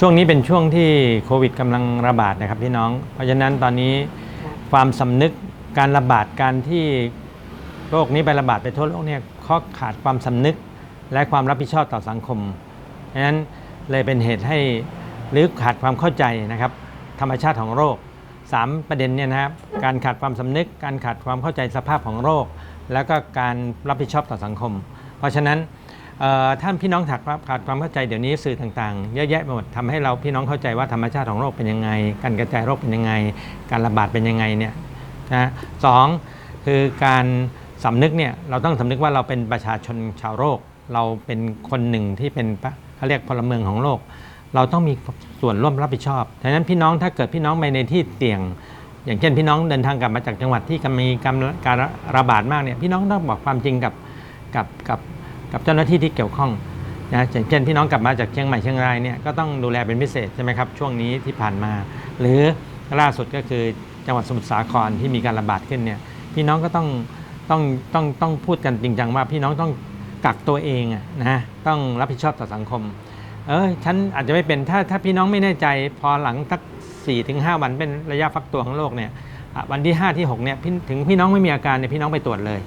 ช่วงนี้เป็นช่วงที่โควิดกำลังระบาดนะครับพี่น้อง เพราะฉะนั้นตอนนี้ความสำนึกการระบาดการที่โรคนี้ไประบาดไปทั่วโลกเนี่ยข้อขาดความสำนึกและความรับผิดชอบต่อสังคมเพราะฉะนั้นเลยเป็นเหตุให้หรือขาดความเข้าใจนะครับ ธรรมชาติของโรคสามประเด็นเนี่ยนะครับการขาดความสำนึก การขาดความเข้าใจสภาพของโรค แล้วก็การรับผิดชอบต่อสังคม เพราะฉะนั้น ท่านพี่น้องขาดความขาดความเข้าใจเดี๋ยวนี้สื่อต่างๆ เยอะแยะหมดทำให้เราพี่น้องเข้าใจว่าธรรมชาติของโรคเป็นยังไง การกระจายโรคเป็นยังไง การระบาดเป็นยังไงเนี่ยนะสองคือการสำนึกเนี่ยเราต้องสำนึกว่าเราเป็นประชาชนชาวโรคเราเป็นคนหนึ่งที่เป็นเขาเรียกพลเมืองของโลก เราต้องมีส่วนร่วมรับผิดชอบดังนั้นพี่น้องถ้าเกิดพี่น้องไปในที่เสี่ยง อย่างเช่นพี่น้องเดินทางกลับมาจากจังหวัดที่มีการระบาดมากเนี่ยพี่น้องต้องบอกความจริงกับกับกับ กับเจ้าหน้าที่ที่เกี่ยวข้องนะอย่างเช่นพี่น้องกลับมาจากเชียงใหม่เชียงรายเนี่ยก็ต้องดูแลเป็นพิเศษใช่ไหมครับช่วงนี้ที่ผ่านมา หรือล่าสุดก็คือจังหวัดสมุทรสาครที่มีการระบาดขึ้นเนี่ยพี่น้องก็ต้องต้องต้องต้องพูดกันจริงจังว่าพี่น้องต้องกักตัวเองอะนะต้องรับผิดชอบต่อสังคมเออฉันอาจจะไม่เป็นถ้าถ้าพี่น้องไม่แน่ใจพอหลังสัก4ี่ถึงหวันเป็นระยะฟักตัวของโรคเนี่ยวันที่ 5 ที่6เนี่ยถึงพี่น้องไม่มีอาการเนี่ยพี่น้องไปตรวจเลย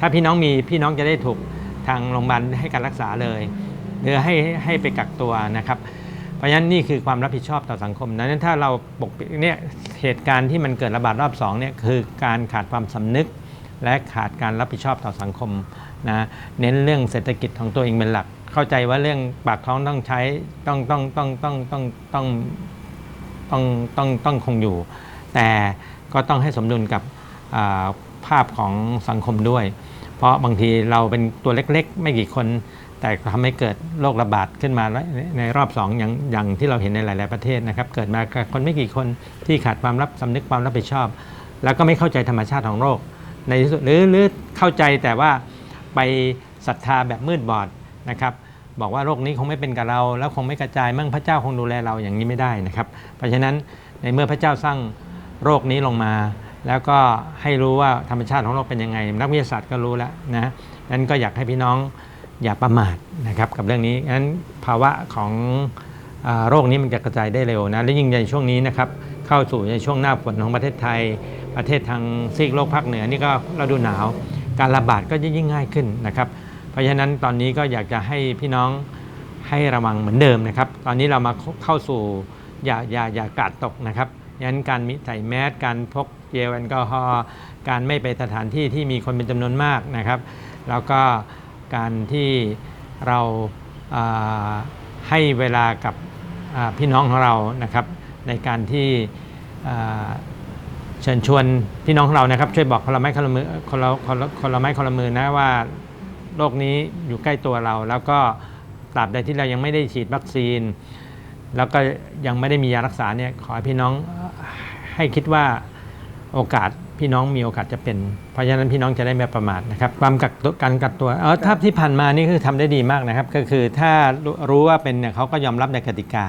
ถ้าพี่น้องมีพี่น้องจะได้ถูก ทางโรงพยาบาลให้การรักษาเลยหรือให้ให้ไปกักตัวนะครับ เพราะฉะนั้นนี่คือความรับผิดชอบต่อสังคมดังนั้นถ้าเราปกปิดเนี่ยเหตุการณ์ที่มันเกิดระบาดรอบ2เนี่ยคือการขาดความสำนึก และขาดการรับผิดชอบต่อสังคมนะเน้นเรื่องเศรษฐกิจของตัวเองเป็นหลัก เข้าใจว่าเรื่องปากท้องต้องใช้ต้องต้องต้องต้องต้องต้องต้องต้องต้องคงอยู่ แต่ก็ต้องให้สมดุลกับภาพของสังคมด้วย เพราะบางทีเราเป็นตัวเล็กๆ ไม่กี่คน แต่ทำให้เกิดโรคระบาดขึ้นมาในรอบสองอย่างอย่างที่เราเห็นในหลาย ๆประเทศนะครับ เกิดมากับคนไม่กี่คนที่ขาดความรับสำนึกความรับผิดชอบ แล้วก็ไม่เข้าใจธรรมชาติของโรค ในที่สุดหรือหรือเข้าใจแต่ว่าไปศรัทธาแบบมืดบอดนะครับบอกว่าโรคนี้คงไม่เป็นกับเรา แล้วคงไม่กระจายมั่งพระเจ้าคงดูแลเราอย่างนี้ไม่ได้นะครับ เพราะฉะนั้นในเมื่อพระเจ้าสร้างโรคนี้ลงมา แล้วก็ให้รู้ว่าธรรมชาติของโรคเป็นยังไง นักวิทยาศาสตร์ก็รู้แล้วนะนั้นก็อยากให้พี่น้องอย่าประมาทนะครับกับเรื่องนี้งั้นภาวะของอโรคนี้มันจะกระจายได้เร็วนะและยิ่งในช่วงนี้นะครับเข้าสู่ในช่วงหน้าฝนของประเทศไทย ประเทศทางซีกโลกภาคเหนือนี่ก็ฤดูหนาว การระบาดก็ยิ่งง่ายขึ้นนะครับ เพราะฉะนั้นตอนนี้ก็อยากจะให้พี่น้องให้ระวังเหมือนเดิมนะครับ ตอนนี้เรามาเข้าสู่อย่าอย่าอย่ากาดตกนะครับ ยันการมิใส่แมสการพกเจลแอลกอฮอล์การไม่ไปสถานที่ที่มีคนเป็นจำนวนมากนะครับ แล้วก็การที่เราอ่าให้เวลากับพี่น้องของเรานะครับ ในการที่เชิญชวนพี่น้องของเรานะครับ ช่วยบอกคนละไม้คนละมือคนละคนละคนละไม้คนละมือนะว่าโรคนี้อยู่ใกล้ตัวเรา แล้วก็ตราบใดที่เรายังไม่ได้ฉีดวัคซีน แล้วก็ยังไม่ได้มียารักษาเนี่ยขอให้พี่น้อง ให้คิดว่าโอกาสพี่น้องมีโอกาสจะเป็น เพราะฉะนั้นพี่น้องจะได้ไม่ประมาทนะครับความกักตัวการกักตัวเออถ้าที่ผ่านมานี่คือทำได้ดีมากนะครับ ก็คือถ้ารู้รู้ว่าเป็นเนี่ยเขาก็ยอมรับในกติกา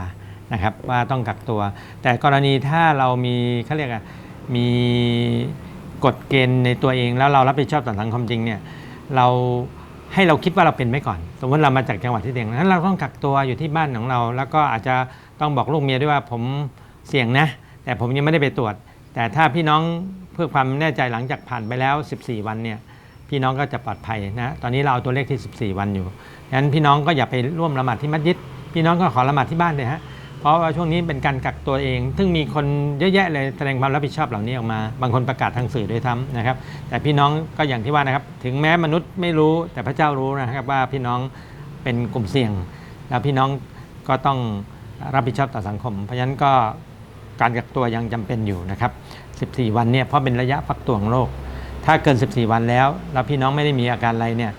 นะครับว่าต้องกักตัว แต่กรณีถ้าเรามีเขาเรียกอะมีกฎเกณฑ์ในตัวเองแล้วเรารับผิดชอบต่อสังคมจริงเนี่ยเราให้เราคิดว่าเราเป็นไว้ก่อน สมมติเรามาจากจังหวัดที่เสี่ยงนั้นเราต้องกักตัวอยู่ที่บ้านของเรา แล้วก็อาจจะต้องบอกลูกเมียด้วยว่าผมเสี่ยงนะ แต่ผมยังไม่ได้ไปตรวจ แต่ถ้าพี่น้องเพื่อความแน่ใจหลังจากผ่านไปแล้ว 14 วันเนี่ยพี่น้องก็จะปลอดภัยนะตอนนี้เราเอาตัวเลขที่ 14 วันอยู่งั้นพี่น้องก็อย่าไปร่วมละหมาดที่มัสยิด พี่น้องก็ขอละหมาดที่บ้านเลยฮะเพราะว่าช่วงนี้เป็นการกักตัวเอง ซึ่งมีคนเยอะแยะเลยแสดงความรับผิดชอบเหล่านี้ออกมา บางคนประกาศทางสื่อด้วยซ้ำนะครับ แต่พี่น้องก็อย่างที่ว่านะครับ ถึงแม้มนุษย์ไม่รู้แต่พระเจ้ารู้นะครับว่าพี่น้องเป็นกลุ่มเสี่ยง แล้วพี่น้องก็ต้องรับผิดชอบต่อสังคม เพราะฉะนั้นก็ การกักตัวยังจำเป็นอยู่นะครับ 14 วันเนี่ยเพราะเป็นระยะฟักตัวของโรค ถ้าเกิน 14 วันแล้ว แล้วพี่น้องไม่ได้มีอาการอะไรเนี่ย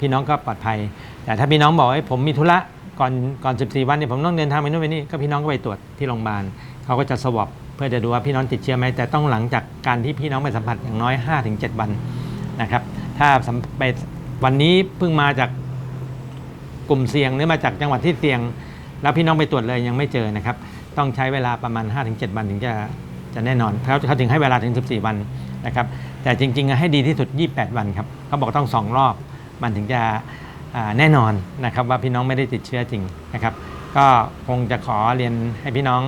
พี่น้องก็ปลอดภัย แต่ถ้าพี่น้องบอกว่าผมมีธุระก่อนก่อน 14 วันเนี่ยผมต้องเดินทางไปนู่นไปนี่ก็พี่น้องก็ไปตรวจที่โรงพยาบาลเขาก็จะสวอปเพื่อจะดูว่าพี่น้องติดเชื้อไหมแต่ต้องหลังจากการที่พี่น้องไปสัมผัสอย่างน้อย 5-7 วันนะครับ ถ้าไปวันนี้เพิ่งมาจากกลุ่มเสี่ยงหรือมาจากจังหวัดที่เสี่ยง แล้วพี่น้องไปตรวจเลยยังไม่เจอนะครับ ต้องใช้เวลาประมาณ 5-7 วันถึงจะจะแน่นอนเขาเขาถึงให้เวลาถึง 14 วันนะครับแต่จริงๆให้ดีที่สุด 28 วันครับเขาบอกต้องสองรอบมันถึงจะแน่นอนนะครับว่าพี่น้องไม่ได้ติดเชื้อจริงนะครับ ก็คงจะขอเรียนให้พี่น้อง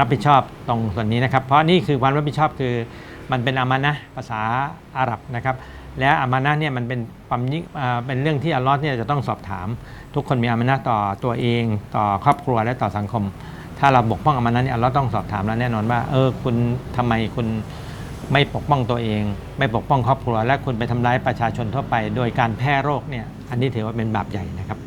รับผิดชอบตรงส่วนนี้นะครับ เพราะนี่คือความรับผิดชอบคือมันเป็นอามานะภาษาอาหรับนะครับ และอามานะเนี่ยมันเป็นความยิ่งเป็นเรื่องที่อัลลอฮ์เนี่ยจะต้องสอบถาม ทุกคนมีอามานะต่อตัวเอง ต่อครอบครัวและต่อสังคม ถ้าเราบกป้องอามานั้นเนี่ยอัลลอฮ์ต้องสอบถามแล้วแน่นอนว่า เออ คุณทำไมคุณไม่ปกป้องตัวเอง ไม่ปกป้องครอบครัว และคุณไปทำร้ายประชาชนทั่วไป โดยการแพร่โรคเนี่ยอันนี้ถือว่าเป็นบาปใหญ่นะครับ